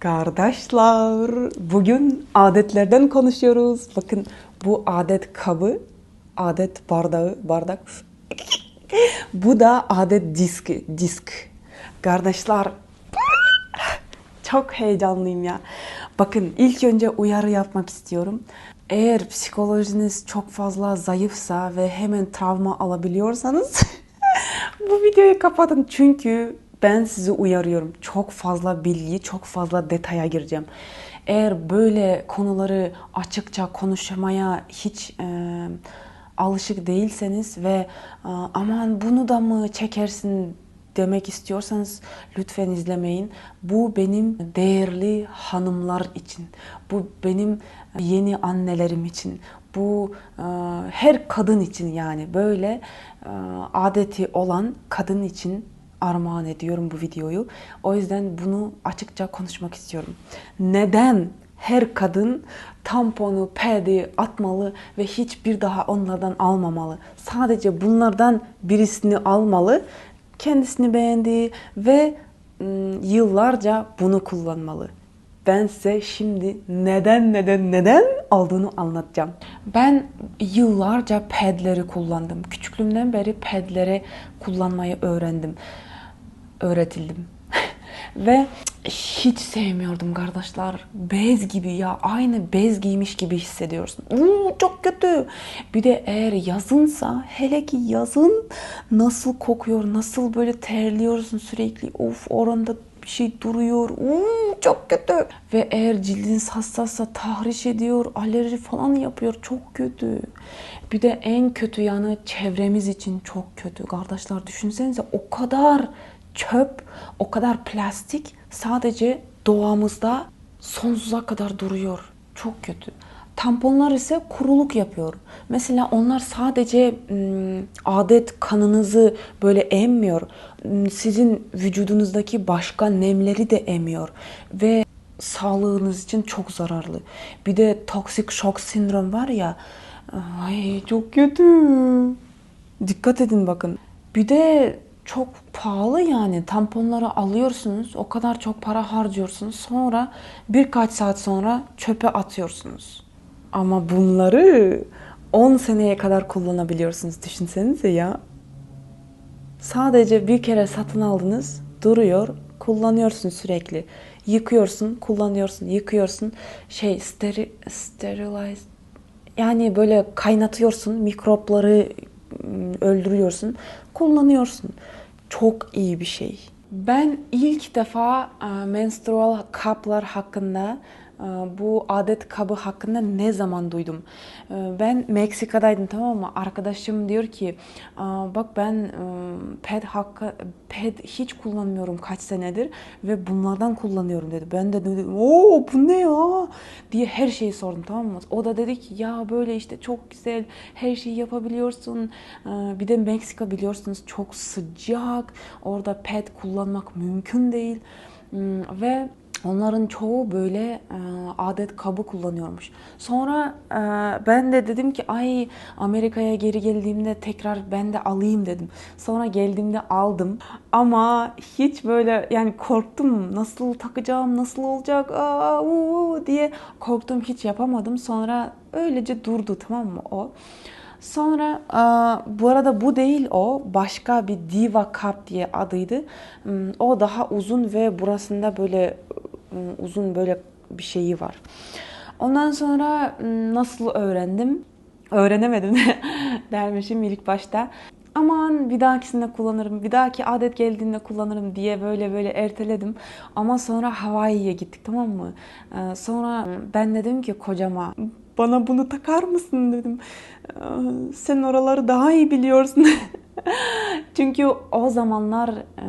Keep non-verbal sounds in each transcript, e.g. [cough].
Kardeşler, bugün adetlerden konuşuyoruz. Bakın bu adet kabı, adet bardağı, bardak. [laughs] bu da adet diski, disk. Kardeşler, çok heyecanlıyım ya. Bakın ilk önce uyarı yapmak istiyorum. Eğer psikolojiniz çok fazla zayıfsa ve hemen travma alabiliyorsanız [laughs] bu videoyu kapatın çünkü ben sizi uyarıyorum. Çok fazla bilgi, çok fazla detaya gireceğim. Eğer böyle konuları açıkça konuşmaya hiç e, alışık değilseniz ve e, aman bunu da mı çekersin demek istiyorsanız lütfen izlemeyin. Bu benim değerli hanımlar için. Bu benim yeni annelerim için. Bu e, her kadın için yani böyle e, adeti olan kadın için armağan ediyorum bu videoyu. O yüzden bunu açıkça konuşmak istiyorum. Neden her kadın tamponu, pedi atmalı ve hiçbir daha onlardan almamalı? Sadece bunlardan birisini almalı kendisini beğendiği ve yıllarca bunu kullanmalı. Ben size şimdi neden neden neden aldığını anlatacağım. Ben yıllarca pedleri kullandım. Küçüklüğümden beri pedleri kullanmayı öğrendim. Öğretildim. [laughs] ve hiç sevmiyordum kardeşler. Bez gibi ya aynı bez giymiş gibi hissediyorsun. Uuu, çok kötü. Bir de eğer yazınsa hele ki yazın nasıl kokuyor, nasıl böyle terliyorsun sürekli. Of oranda bir şey duruyor. Uuu, çok kötü. Ve eğer cildiniz hassassa tahriş ediyor, alerji falan yapıyor. Çok kötü. Bir de en kötü yanı çevremiz için çok kötü. Kardeşler düşünsenize o kadar çöp, o kadar plastik sadece doğamızda sonsuza kadar duruyor. Çok kötü. Tamponlar ise kuruluk yapıyor. Mesela onlar sadece adet kanınızı böyle emmiyor. Sizin vücudunuzdaki başka nemleri de emiyor. Ve sağlığınız için çok zararlı. Bir de toksik şok sindrom var ya. Ay çok kötü. Dikkat edin bakın. Bir de çok pahalı yani tamponları alıyorsunuz o kadar çok para harcıyorsunuz sonra birkaç saat sonra çöpe atıyorsunuz. Ama bunları 10 seneye kadar kullanabiliyorsunuz düşünsenize ya. Sadece bir kere satın aldınız duruyor kullanıyorsun sürekli. Yıkıyorsun kullanıyorsun yıkıyorsun şey steri, sterilize yani böyle kaynatıyorsun mikropları ım, öldürüyorsun kullanıyorsun çok iyi bir şey. Ben ilk defa e, menstrual kaplar hakkında bu adet kabı hakkında ne zaman duydum? E, Ben Meksika'daydım tamam mı? Arkadaşım diyor ki "Aa, bak ben e, ped hakkı ped hiç kullanmıyorum kaç senedir ve bunlardan kullanıyorum dedi. Ben de dedim o bu ne ya diye her şeyi sordum tamam mı? O da dedi ki ya böyle işte çok güzel her şeyi yapabiliyorsun. E, Bir de Meksika biliyorsunuz çok sıcak. Orada ped kullanmak mümkün değil. Hmm, Ve Onların çoğu böyle e, adet kabı kullanıyormuş. Sonra e, ben de dedim ki ay Amerika'ya geri geldiğimde tekrar ben de alayım dedim. Sonra geldiğimde aldım. Ama hiç böyle yani korktum. Nasıl takacağım, nasıl olacak aa, uu, diye korktum. Hiç yapamadım. Sonra öylece durdu tamam mı o. Sonra bu arada bu değil o başka bir Diva Cup diye adıydı. Hmm, O daha uzun ve burasında böyle ım, uzun böyle bir şeyi var. Ondan sonra ım, nasıl öğrendim? Öğrenemedim [laughs] dermişim ilk başta. Aman bir dahakisinde kullanırım, bir dahaki adet geldiğinde kullanırım diye böyle böyle erteledim. Ama sonra Hawaii'ye gittik tamam mı? Ee, sonra ben dedim ki kocama bana bunu takar mısın dedim. "Ee, Sen oraları daha iyi biliyorsun. [laughs] Çünkü o zamanlar e,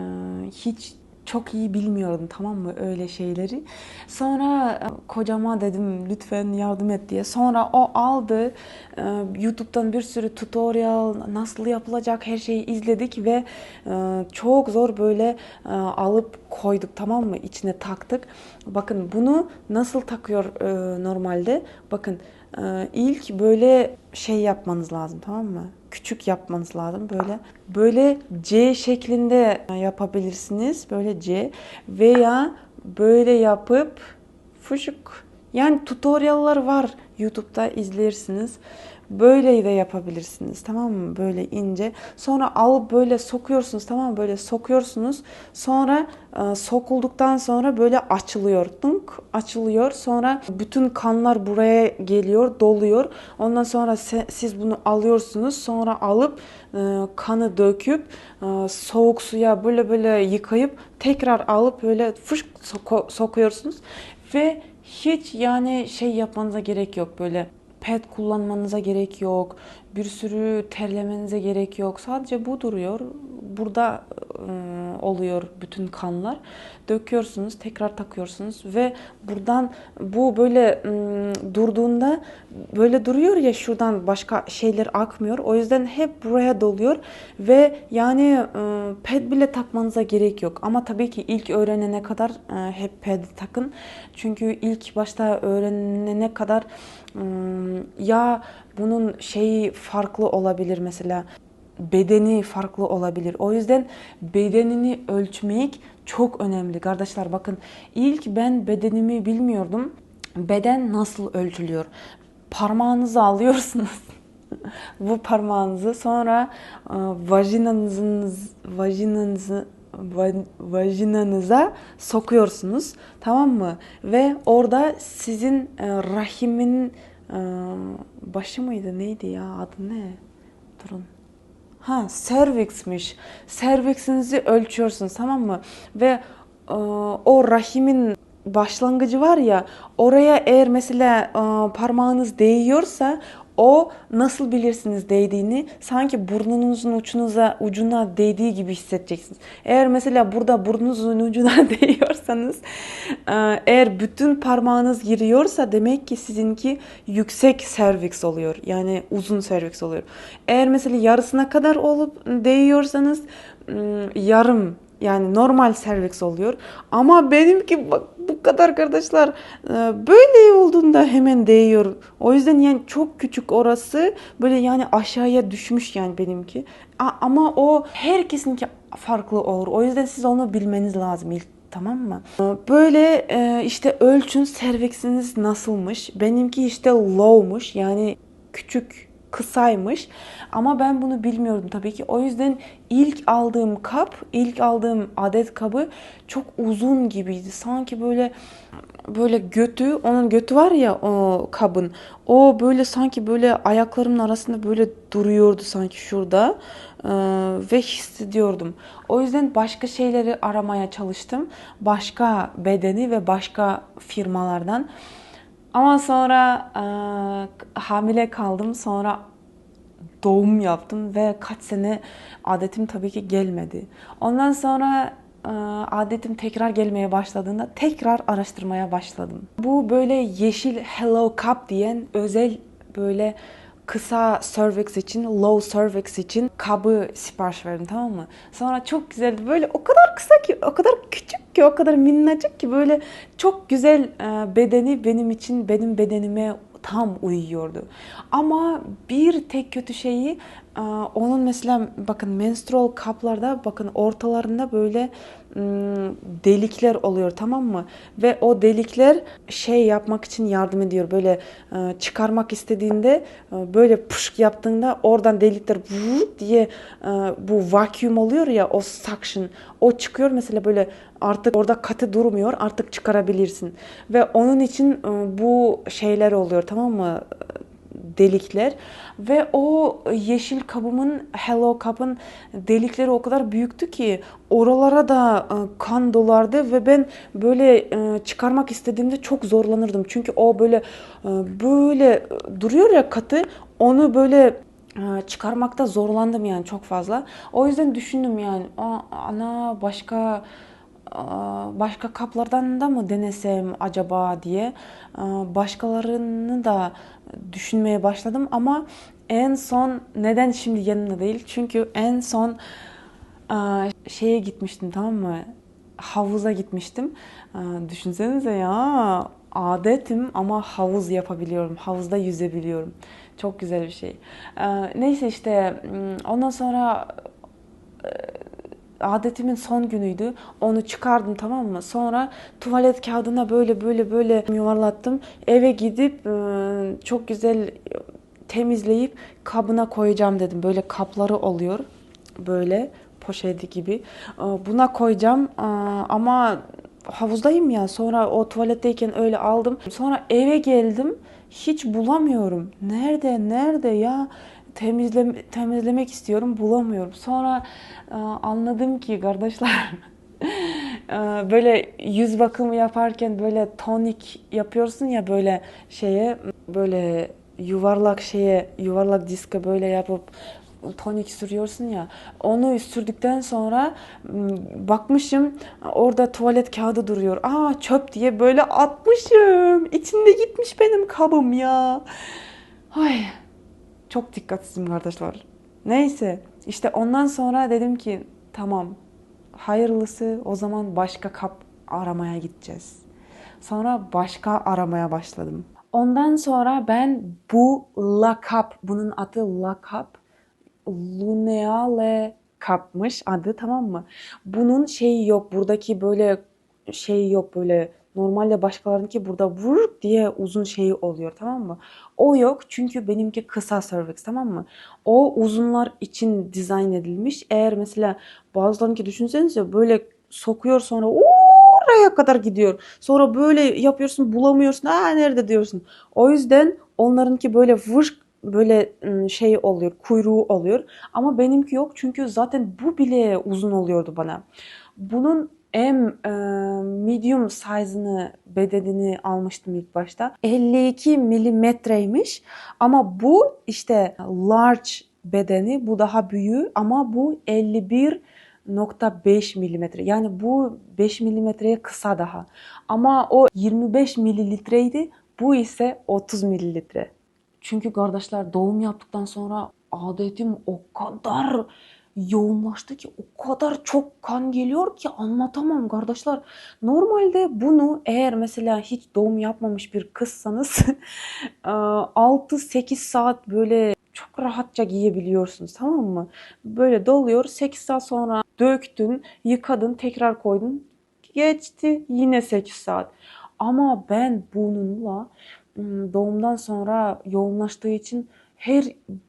hiç çok iyi bilmiyordum tamam mı öyle şeyleri. Sonra e, kocama dedim lütfen yardım et diye. Sonra o aldı. E, YouTube'dan bir sürü tutorial nasıl yapılacak her şeyi izledik ve çok zor böyle alıp koyduk tamam mı? İçine taktık. Bakın bunu nasıl takıyor normalde? Bakın ilk böyle şey yapmanız lazım tamam mı? Küçük yapmanız lazım böyle. Böyle C şeklinde yapabilirsiniz. Böyle C veya böyle yapıp fışık yani tutorial'lar var YouTube'da izlersiniz. Böyle de yapabilirsiniz tamam mı? Böyle ince. Sonra alıp böyle sokuyorsunuz tamam mı? Böyle sokuyorsunuz. Sonra e, sokulduktan sonra böyle açılıyor. Tınk açılıyor. Sonra bütün kanlar buraya geliyor, doluyor. Ondan sonra se- siz bunu alıyorsunuz. Sonra alıp e, kanı döküp e, soğuk suya böyle böyle yıkayıp tekrar alıp böyle fışk soku- sokuyorsunuz. Ve hiç yani şey yapmanıza gerek yok böyle pet kullanmanıza gerek yok. Bir sürü terlemenize gerek yok. Sadece bu duruyor. Burada ıı, oluyor bütün kanlar. Döküyorsunuz, tekrar takıyorsunuz ve buradan bu böyle ıı, durduğunda böyle duruyor ya şuradan başka şeyler akmıyor. O yüzden hep buraya doluyor ve yani ıı, ped bile takmanıza gerek yok. Ama tabii ki ilk öğrenene kadar hep ped takın. Çünkü ilk başta öğrenene kadar ya bunun şeyi farklı olabilir mesela bedeni farklı olabilir. O yüzden bedenini ölçmek çok önemli. Kardeşler bakın ilk ben bedenimi bilmiyordum. Beden nasıl ölçülüyor? Parmağınızı alıyorsunuz. [laughs] Bu parmağınızı sonra e, vajinanızın vajinanızı va- vajinanıza sokuyorsunuz. Tamam mı? Ve orada sizin e, rahimin e, başı mıydı? Neydi ya? Adı ne? Durun. Ha, serviksmiş. Serviksinizi ölçüyorsunuz tamam mı? Ve e, o rahimin başlangıcı var ya oraya eğer mesela parmağınız değiyorsa o nasıl bilirsiniz değdiğini sanki burnunuzun ucunuza ucuna değdiği gibi hissedeceksiniz. Eğer mesela burada burnunuzun ucuna [laughs] değiyorsanız e, eğer bütün parmağınız giriyorsa demek ki sizinki yüksek serviks oluyor. Yani uzun serviks oluyor. Eğer mesela yarısına kadar olup değiyorsanız ım, yarım yani normal serviks oluyor. Ama benimki bak bu kadar arkadaşlar e, böyle olduğunda hemen değiyor. O yüzden yani çok küçük orası böyle yani aşağıya düşmüş yani benimki. Ama o herkesinki farklı olur. O yüzden siz onu bilmeniz lazım ilk Tamam mı? Böyle e, işte ölçün serviksiniz nasılmış. Benimki işte low'muş yani küçük kısaymış. Ama ben bunu bilmiyordum tabii ki. O yüzden ilk aldığım kap, ilk aldığım adet kabı çok uzun gibiydi. Sanki böyle böyle götü, onun götü var ya o kabın. O böyle sanki böyle ayaklarımın arasında böyle duruyordu sanki şurada. Ee, ve hissediyordum. O yüzden başka şeyleri aramaya çalıştım. Başka bedeni ve başka firmalardan. Ama sonra e, hamile kaldım. Sonra doğum yaptım ve kaç sene adetim tabii ki gelmedi. Ondan sonra e, adetim tekrar gelmeye başladığında tekrar araştırmaya başladım. Bu böyle yeşil Hello Cup diyen özel böyle kısa cervix için, low cervix için kabı sipariş verdim tamam mı? Sonra çok güzeldi. Böyle o kadar kısa ki, o kadar küçük ki, o kadar minnacık ki böyle çok güzel e, bedeni benim için, benim bedenime tam uyuyordu. Ama bir tek kötü şeyi onun mesela bakın menstrual kaplarda bakın ortalarında böyle delikler oluyor tamam mı? Ve o delikler şey yapmak için yardım ediyor. Böyle e, çıkarmak istediğinde e, böyle pışk yaptığında oradan delikler vur diye e, bu vacuum oluyor ya o suction o çıkıyor mesela böyle artık orada katı durmuyor artık çıkarabilirsin. Ve onun için bu şeyler oluyor tamam mı? Delikler ve o yeşil kabımın Hello kabın delikleri o kadar büyüktü ki oralara da e, kan dolardı ve ben böyle e, çıkarmak istediğimde çok zorlanırdım. Çünkü o böyle e, böyle duruyor ya katı onu böyle çıkarmakta zorlandım yani çok fazla. O yüzden düşündüm yani "Aa, ana başka başka kaplardan da mı denesem acaba diye başkalarını da düşünmeye başladım. Ama en son neden şimdi yanına değil? Çünkü en son şeye gitmiştim tamam mı? Havuza gitmiştim. Düşünsenize ya adetim ama havuz yapabiliyorum havuzda yüzebiliyorum. Çok güzel bir şey. Neyse işte ondan sonra adetimin son günüydü. Onu çıkardım tamam mı? Sonra tuvalet kağıdına böyle böyle böyle yuvarlattım. Eve gidip e, çok güzel temizleyip kabına koyacağım dedim. Böyle kapları oluyor. Böyle poşeti gibi. E, Buna koyacağım E, ama havuzdayım ya. Sonra o tuvaletteyken öyle aldım. Sonra eve geldim. Hiç bulamıyorum. Nerede? Nerede ya? Temizle, temizlemek istiyorum. Bulamıyorum. Sonra e, anladım ki kardeşler [laughs] e, böyle yüz bakımı yaparken böyle tonik yapıyorsun ya böyle şeye böyle yuvarlak şeye yuvarlak diske böyle yapıp tonik sürüyorsun ya onu sürdükten sonra bakmışım orada tuvalet kağıdı duruyor. Aa çöp diye böyle atmışım. İçinde gitmiş benim kabım ya. Ay çok dikkatsizim kardeşler. Neyse işte ondan sonra dedim ki tamam hayırlısı o zaman başka kap aramaya gideceğiz. Sonra başka aramaya başladım. Ondan sonra ben bu lakap, bunun adı lakap, Luneale kapmış adı tamam mı? Bunun şeyi yok, buradaki böyle şey yok böyle normalde başkalarınki burada vur diye uzun şeyi oluyor tamam mı? O yok çünkü benimki kısa cervix tamam mı? O uzunlar için dizayn edilmiş. Eğer mesela bazılarınki düşünsenize böyle sokuyor sonra oraya kadar gidiyor. Sonra böyle yapıyorsun bulamıyorsun. Aa nerede diyorsun. O yüzden onlarınki böyle vur böyle şey oluyor, kuyruğu oluyor. Ama benimki yok çünkü zaten bu bile uzun oluyordu bana. Bunun M e, medium size'ını bedenini almıştım ilk başta. 52 milimetreymiş ama bu işte large bedeni bu daha büyüğü ama bu 51.5 milimetre. Yani bu 5 milimetreye kısa daha. Ama o 25 mililitreydi. Bu ise 30 mililitre. Çünkü kardeşler doğum yaptıktan sonra adetim o kadar yoğunlaştı ki o kadar çok kan geliyor ki anlatamam kardeşler. Normalde bunu eğer mesela hiç doğum yapmamış bir kızsanız [laughs] 6-8 saat böyle çok rahatça giyebiliyorsunuz tamam mı? Böyle doluyor 8 saat sonra döktün, yıkadın, tekrar koydun. Geçti yine 8 saat. Ama ben bununla doğumdan sonra yoğunlaştığı için her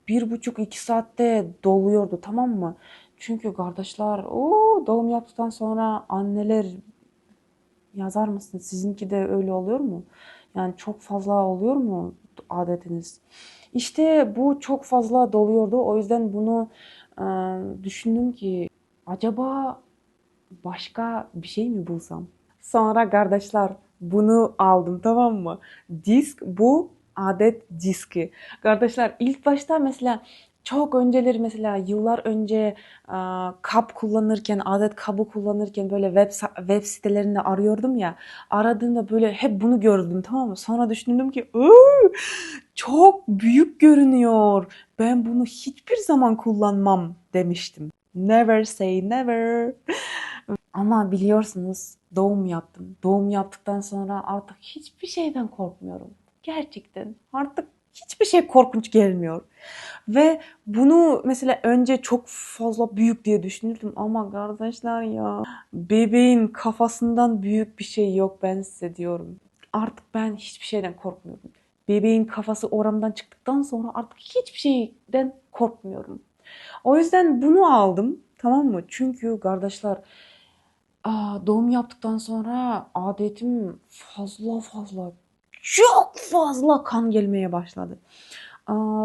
bir buçuk iki saatte doluyordu tamam mı? Çünkü kardeşler o doğum yaptıktan sonra anneler yazar mısın? Sizinki de öyle oluyor mu? Yani çok fazla oluyor mu adetiniz? İşte bu çok fazla doluyordu. O yüzden bunu e, düşündüm ki acaba başka bir şey mi bulsam? Sonra kardeşler bunu aldım tamam mı? Disk bu adet diski. Kardeşler ilk başta mesela çok önceleri mesela yıllar önce kap kullanırken, adet kabı kullanırken böyle web web sitelerinde arıyordum ya. Aradığımda böyle hep bunu gördüm tamam mı? Sonra düşündüm ki "Iı, çok büyük görünüyor. Ben bunu hiçbir zaman kullanmam demiştim. Never say never. Ama biliyorsunuz doğum yaptım. Doğum yaptıktan sonra artık hiçbir şeyden korkmuyorum. Gerçekten artık hiçbir şey korkunç gelmiyor. Ve bunu mesela önce çok fazla büyük diye düşünürdüm ama kardeşler ya bebeğin kafasından büyük bir şey yok ben size diyorum. Artık ben hiçbir şeyden korkmuyorum. Bebeğin kafası oramdan çıktıktan sonra artık hiçbir şeyden korkmuyorum. O yüzden bunu aldım tamam mı? Çünkü kardeşler doğum yaptıktan sonra adetim fazla fazla çok fazla kan gelmeye başladı.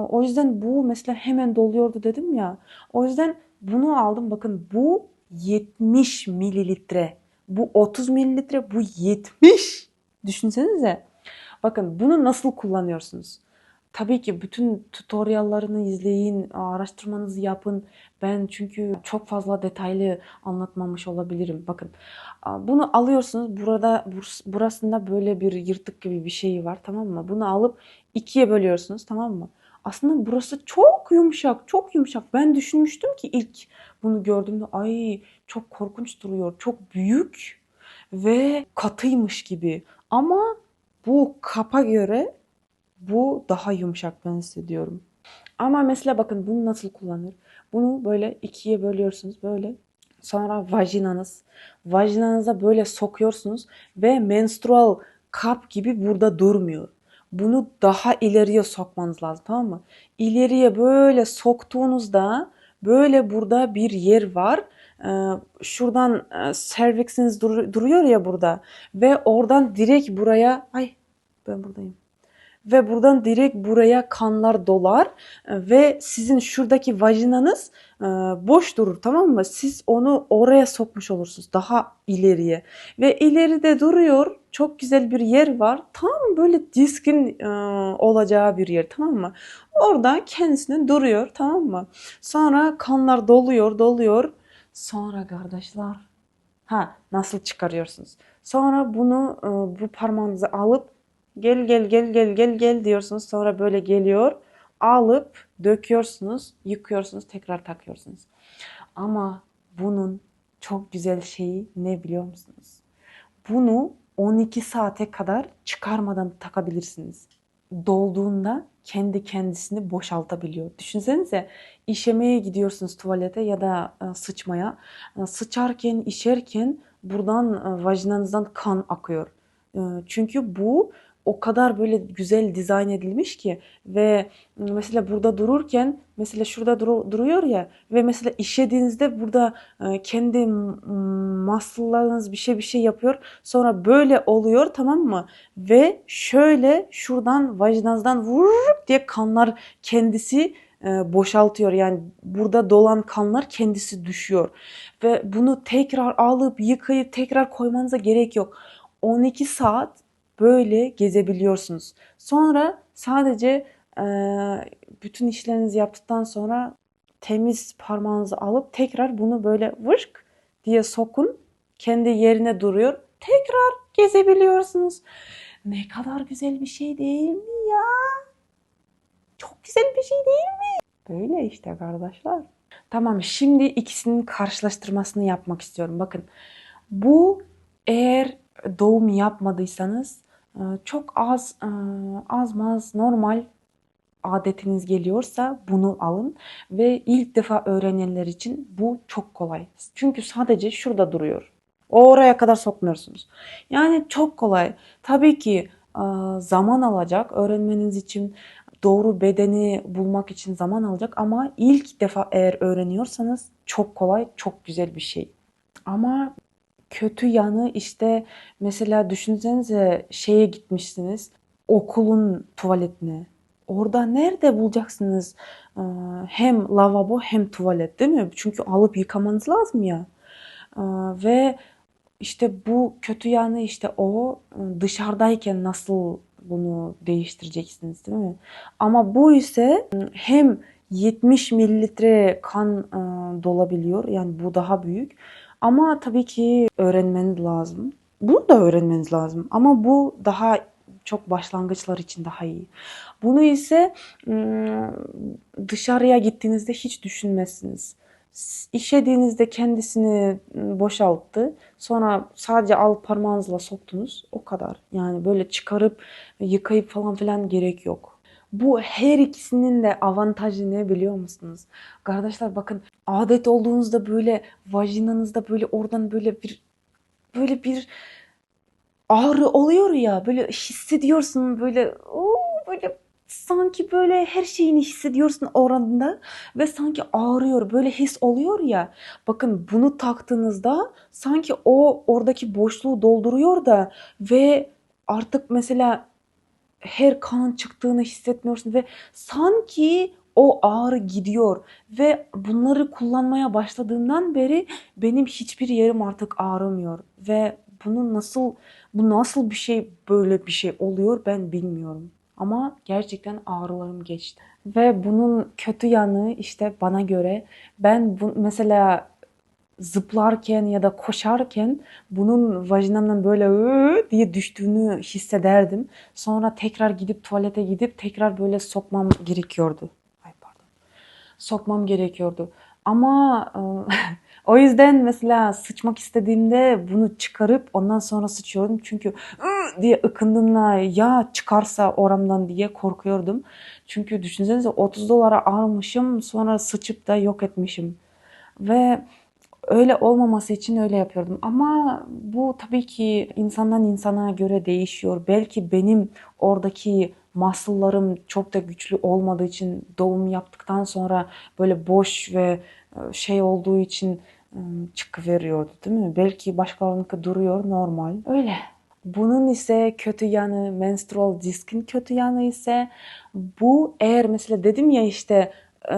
O yüzden bu mesela hemen doluyordu dedim ya. O yüzden bunu aldım. Bakın bu 70 mililitre. Bu 30 mililitre, bu 70. Düşünsenize. Bakın bunu nasıl kullanıyorsunuz? Tabii ki bütün tutoriallarını izleyin, araştırmanızı yapın. Ben çünkü çok fazla detaylı anlatmamış olabilirim. Bakın bunu alıyorsunuz. Burada burasında böyle bir yırtık gibi bir şey var tamam mı? Bunu alıp ikiye bölüyorsunuz tamam mı? Aslında burası çok yumuşak, çok yumuşak. Ben düşünmüştüm ki ilk bunu gördüğümde ay çok korkunç duruyor. Çok büyük ve katıymış gibi. Ama bu kapa göre bu daha yumuşak ben hissediyorum. Ama mesela bakın bunu nasıl kullanır? Bunu böyle ikiye bölüyorsunuz böyle. sonra vajinanız. Vajinanıza böyle sokuyorsunuz ve menstrual kap gibi burada durmuyor. Bunu daha ileriye sokmanız lazım tamam mı? İleriye böyle soktuğunuzda böyle burada bir yer var. Ee, şuradan e, serviksiniz dur- duruyor ya burada ve oradan direkt buraya ay ben buradayım ve buradan direkt buraya kanlar dolar e, ve sizin şuradaki vajinanız e, boş durur tamam mı? Siz onu oraya sokmuş olursunuz daha ileriye ve ileride duruyor çok güzel bir yer var tam böyle diskin e, olacağı bir yer tamam mı? Orada kendisinin duruyor tamam mı? Sonra kanlar doluyor doluyor sonra kardeşler ha nasıl çıkarıyorsunuz? Sonra bunu bu parmağınızı alıp Gel gel gel gel gel gel diyorsunuz. Sonra böyle geliyor. Alıp döküyorsunuz, yıkıyorsunuz, tekrar takıyorsunuz. Ama bunun çok güzel şeyi ne biliyor musunuz? Bunu 12 saate kadar çıkarmadan takabilirsiniz. Dolduğunda kendi kendisini boşaltabiliyor. Düşünsenize işemeye gidiyorsunuz tuvalete ya da e, sıçmaya. E, Sıçarken, işerken buradan e, vajinanızdan kan akıyor. Çünkü bu o kadar böyle güzel dizayn edilmiş ki ve mesela burada dururken mesela şurada duru- duruyor ya ve mesela işediğinizde burada e, kendi muscle'larınız bir şey bir şey yapıyor. Sonra böyle oluyor tamam mı? Ve şöyle şuradan vajinanızdan vurup diye kanlar kendisi e, boşaltıyor. Yani burada dolan kanlar kendisi düşüyor. Ve bunu tekrar alıp yıkayıp tekrar koymanıza gerek yok. 12 saat böyle gezebiliyorsunuz. Sonra sadece e, bütün işlerinizi yaptıktan sonra temiz parmağınızı alıp tekrar bunu böyle vışk diye sokun. Kendi yerine duruyor. Tekrar gezebiliyorsunuz. Ne kadar güzel bir şey değil mi ya? Çok güzel bir şey değil mi? Böyle işte kardeşler. Tamam şimdi ikisinin karşılaştırmasını yapmak istiyorum. Bakın bu eğer doğum yapmadıysanız çok az e, az maz normal adetiniz geliyorsa bunu alın ve ilk defa öğrenenler için bu çok kolay. Çünkü sadece şurada duruyor. Oraya kadar sokmuyorsunuz. Yani çok kolay. Tabii ki e, zaman alacak öğrenmeniz için doğru bedeni bulmak için zaman alacak ama ilk defa eğer öğreniyorsanız çok kolay, çok güzel bir şey. Ama kötü yanı işte mesela düşünsenize şeye gitmişsiniz okulun tuvaletine. Orada nerede bulacaksınız hem lavabo hem tuvalet değil mi? Çünkü alıp yıkamanız lazım ya. Ve işte bu kötü yanı işte o dışarıdayken nasıl bunu değiştireceksiniz değil mi? Ama bu ise hem 70 mililitre kan dolabiliyor. Yani bu daha büyük. Ama tabii ki öğrenmeniz lazım. Bunu da öğrenmeniz lazım. Ama bu daha çok başlangıçlar için daha iyi. Bunu ise ım, dışarıya gittiğinizde hiç düşünmezsiniz. İşediğinizde kendisini ım, boşalttı. Sonra sadece al parmağınızla soktunuz. O kadar. Yani böyle çıkarıp yıkayıp falan filan gerek yok. Bu her ikisinin de avantajı ne biliyor musunuz? Kardeşler bakın adet olduğunuzda böyle vajinanızda böyle oradan böyle bir böyle bir ağrı oluyor ya böyle hissediyorsun böyle oo, böyle sanki böyle her şeyini hissediyorsun oranda ve sanki ağrıyor böyle his oluyor ya bakın bunu taktığınızda sanki o oradaki boşluğu dolduruyor da ve artık mesela her kan çıktığını hissetmiyorsun ve sanki o ağrı gidiyor ve bunları kullanmaya başladığımdan beri benim hiçbir yerim artık ağrımıyor ve bunu nasıl bu nasıl bir şey böyle bir şey oluyor ben bilmiyorum. Ama gerçekten ağrılarım geçti. Ve bunun kötü yanı işte bana göre ben bu, mesela zıplarken ya da koşarken bunun vajinamdan böyle diye düştüğünü hissederdim. Sonra tekrar gidip tuvalete gidip tekrar böyle sokmam gerekiyordu. Ay pardon. Sokmam gerekiyordu. Ama e, [laughs] o yüzden mesela sıçmak istediğimde bunu çıkarıp ondan sonra sıçıyordum. Çünkü diye ıkındığımda ya çıkarsa oramdan diye korkuyordum. Çünkü düşünsenize 30 dolara almışım sonra sıçıp da yok etmişim. Ve Öyle olmaması için öyle yapıyordum. Ama bu tabii ki insandan insana göre değişiyor. Belki benim oradaki muscle'larım çok da güçlü olmadığı için doğum yaptıktan sonra böyle boş ve e, şey olduğu için e, çıkıveriyordu değil mi? Belki başkalarınınki duruyor normal. Öyle. Bunun ise kötü yanı, menstrual diskin kötü yanı ise bu eğer mesela dedim ya işte e,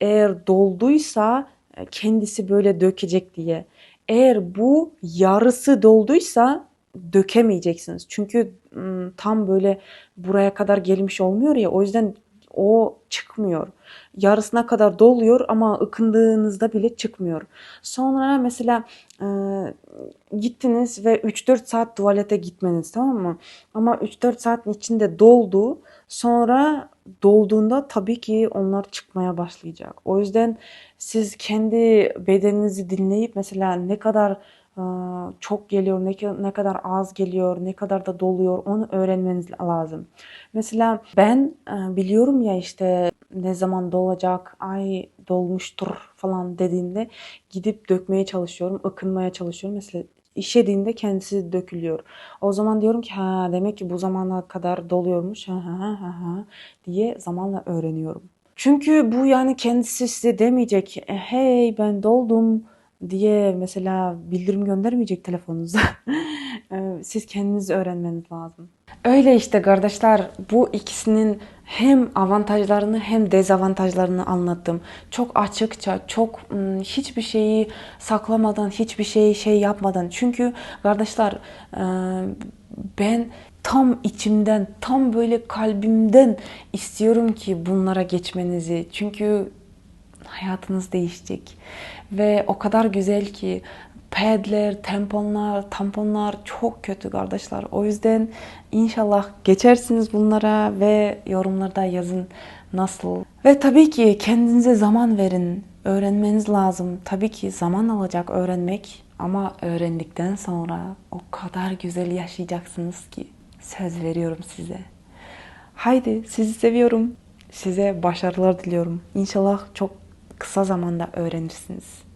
eğer dolduysa kendisi böyle dökecek diye. Eğer bu yarısı dolduysa dökemeyeceksiniz. Çünkü tam böyle buraya kadar gelmiş olmuyor ya o yüzden o çıkmıyor. Yarısına kadar doluyor ama ıkındığınızda bile çıkmıyor. Sonra mesela e, gittiniz ve 3-4 saat tuvalete gitmeniz tamam mı? Ama 3-4 saatin içinde doldu. Sonra dolduğunda tabii ki onlar çıkmaya başlayacak. O yüzden siz kendi bedeninizi dinleyip mesela ne kadar e, çok geliyor, ne, ne kadar az geliyor, ne kadar da doluyor onu öğrenmeniz lazım. Mesela ben e, biliyorum ya işte ne zaman dolacak, ay dolmuştur falan dediğinde gidip dökmeye çalışıyorum, ıkınmaya çalışıyorum. Mesela işediğinde kendisi dökülüyor. O zaman diyorum ki ha demek ki bu zamana kadar doluyormuş ha ha ha ha diye zamanla öğreniyorum. Çünkü bu yani kendisi size demeyecek hey ben doldum diye mesela bildirim göndermeyecek telefonunuza. [laughs] Siz kendiniz öğrenmeniz lazım. Öyle işte kardeşler bu ikisinin hem avantajlarını hem dezavantajlarını anlattım. Çok açıkça, çok hiçbir şeyi saklamadan, hiçbir şeyi şey yapmadan. Çünkü kardeşler ben tam içimden, tam böyle kalbimden istiyorum ki bunlara geçmenizi. Çünkü hayatınız değişecek. Ve o kadar güzel ki padler, tamponlar, tamponlar çok kötü kardeşler. O yüzden inşallah geçersiniz bunlara ve yorumlarda yazın nasıl. Ve tabii ki kendinize zaman verin. Öğrenmeniz lazım. Tabii ki zaman alacak öğrenmek ama öğrendikten sonra o kadar güzel yaşayacaksınız ki söz veriyorum size. Haydi sizi seviyorum. Size başarılar diliyorum. İnşallah çok kısa zamanda öğrenirsiniz.